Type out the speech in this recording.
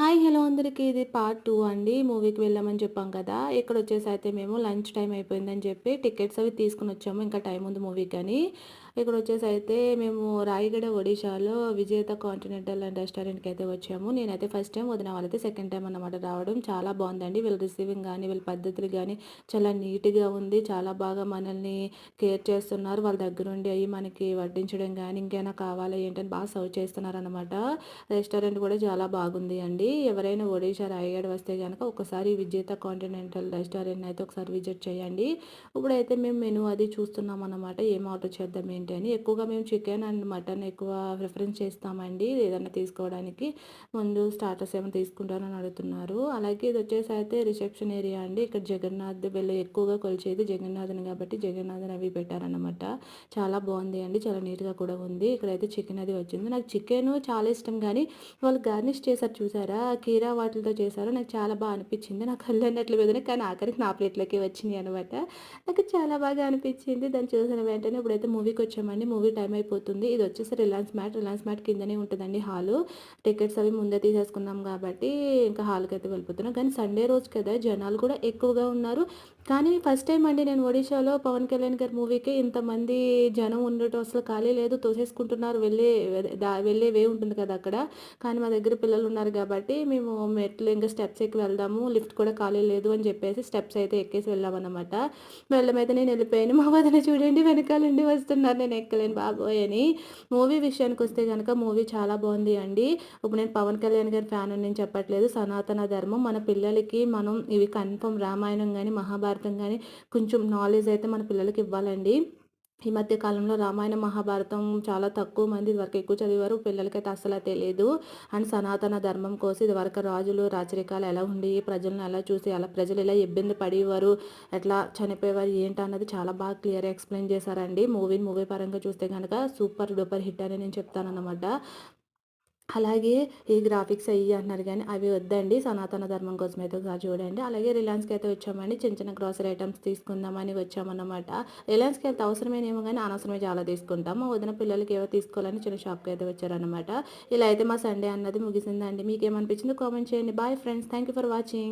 Hi hello అందరికీ. ఇది part two అండి. మూవీకి వెళ్ళామని చెప్పాం కదా. ఇక్కడ వచ్చేసి అయితే మేము లంచ్ టైం అయిపోయిందని చెప్పి టికెట్స్ అవి తీసుకుని వచ్చాము. ఇంకా టైం ఉంది మూవీకి కానీ ఇక్కడ వచ్చేసి అయితే మేము రాయగడ ఒడిశాలో విజేత కాంటినెంటల్ అండ్ రెస్టారెంట్కి అయితే వచ్చాము. నేనైతే ఫస్ట్ టైం వదిన వాళ్ళైతే సెకండ్ టైం అన్నమాట రావడం. చాలా బాగుందండి. వీళ్ళ రిసీవింగ్ కానీ వీళ్ళ పద్ధతులు కానీ చాలా నీట్గా ఉంది. చాలా బాగా మనల్ని కేర్ చేస్తున్నారు. వాళ్ళ దగ్గర ఉండి అవి మనకి వడ్డించడం కానీ ఇంకేమైనా కావాలా ఏంటని బాగా సర్వ్ చేస్తున్నారు అనమాట రెస్టారెంట్ కూడా చాలా బాగుంది అండి. ఎవరైనా ఒడిశా రాయగడ వస్తే కనుక ఒకసారి విజేత కాంటినెంటల్ రెస్టారెంట్ అయితే ఒకసారి విజిట్ చేయండి. ఇప్పుడైతే మేము మెనూ అది చూస్తున్నాం అనమాట ఏం ఆర్డర్ చేద్దాం ఏంటి అని ఎక్కువగా మేము చికెన్ అండ్ మటన్ ఎక్కువ ప్రిఫరెన్స్ చేస్తామండి. ఏదైనా తీసుకోవడానికి ముందు స్టార్టర్స్ ఏమైనా తీసుకుంటారని అడుగుతున్నారు. అలాగే ఇది వచ్చేసి అయితే రిసెప్షన్ ఏరియా అండి. ఇక్కడ జగన్నాథ్ వెళ్ళి ఎక్కువగా కొలిచేది జగన్నాథ్ని కాబట్టి జగన్నాథ్ని అవి పెట్టారనమాట చాలా బాగుంది అండి. చాలా నీట్గా కూడా ఉంది. ఇక్కడైతే చికెన్ అది వచ్చింది. నాకు చికెన్ చాలా ఇష్టం కానీ వాళ్ళు గార్నిష్ చేశారు చూసారా? కీరా వాటిలతో చేశారు నాకు చాలా బాగా అనిపించింది. నాకు కళ్ళు అన్నట్లు కానీ ఆఖరికి నా ప్లేట్లోకి వచ్చింది అనమాట నాకు చాలా బాగా అనిపించింది. దాన్ని చూసిన వెంటనే ఇప్పుడైతే మూవీకి వచ్చామండి. మూవీ టైం అయిపోతుంది. ఇది వచ్చేసి రిలయన్స్ మ్యాట్. రిలయన్స్ మ్యాట్ కిందనే ఉంటుందండి హాలు. టికెట్స్ అవి ముందే తీసేసుకున్నాం కాబట్టి ఇంకా హాల్కి అయితే వెళ్ళిపోతున్నాం. కానీ సండే రోజు కదా జనాలు కూడా ఎక్కువగా ఉన్నారు. కానీ ఫస్ట్ టైం అండి నేను ఒడిశాలో పవన్ కళ్యాణ్ గారి మూవీకి ఇంతమంది జనం ఉండటం అసలు ఖాళీ లేదు. తోసేసుకుంటున్నారు. వెళ్ళే దా వెళ్ళే వే ఉంటుంది కదా అక్కడ. కానీ మా దగ్గర పిల్లలు ఉన్నారు కాబట్టి మేము మెట్లు ఇంకా స్టెప్స్ ఎక్కి వెళ్దాము. లిఫ్ట్ కూడా ఖాళీ లేదు అని చెప్పేసి స్టెప్స్ అయితే ఎక్కేసి వెళ్ళామన్నమాట. వెళ్ళమైతే నేను వెళ్ళిపోయాను. మా వదిన చూడండి వెనకాలండి వస్తున్నారు. నేను ఎక్కలేను బాబోయ్ అని. మూవీ విషయానికి వస్తే కనుక మూవీ చాలా బాగుంది అండి. ఇప్పుడు నేను పవన్ కళ్యాణ్ గారి ఫ్యాన్ నేను చెప్పట్లేదు. సనాతన ధర్మం మన పిల్లలకి మనం ఇవి కన్ఫర్మ్ రామాయణం కానీ మహాభారతం కానీ కొంచెం నాలెడ్జ్ అయితే మన పిల్లలకి ఇవ్వాలండి. ఈ మధ్య కాలంలో రామాయణ మహాభారతం చాలా తక్కువ మంది వరకు ఎక్కువ చదివారు. పిల్లలకైతే అసలు తెలియదు అండ్ సనాతన ధర్మం కోసం ఇదివరకు రాజులు రాచరికాలు ఎలా ఉండి ప్రజలను ఎలా చూసి అలా ప్రజలు ఎలా ఇబ్బంది పడేవారు ఎట్లా చనిపోయేవారు ఏంటి అన్నది చాలా బాగా క్లియర్ ఎక్స్ప్లెయిన్ చేశారండి. మూవీని మూవీ పరంగా చూస్తే కనుక సూపర్ డూపర్ హిట్ అని నేను చెప్తాను అనమాట అలాగే ఈ గ్రాఫిక్స్ అయ్యి అంటున్నారు కానీ అవి వద్దండి. సనాతన ధర్మం కోసం అయితే ఒకసారి చూడండి. అలాగే రిలయన్స్కి అయితే వచ్చామండి. చిన్న చిన్న గ్రాసరీ ఐటమ్స్ తీసుకుందామని వచ్చామన్నమాట. రిలయన్స్కి అయితే అవసరమేనేమో కానీ అనవసరమే చాలా తీసుకుంటాము. వదిన పిల్లలకి ఏవో తీసుకోవాలని చిన్న షాప్కి అయితే వచ్చారనమాట ఇలా అయితే మా సండే అన్నది ముగిసిందండి. మీకు ఏమనిపించింది కామెంట్ చేయండి bye friends thank for watching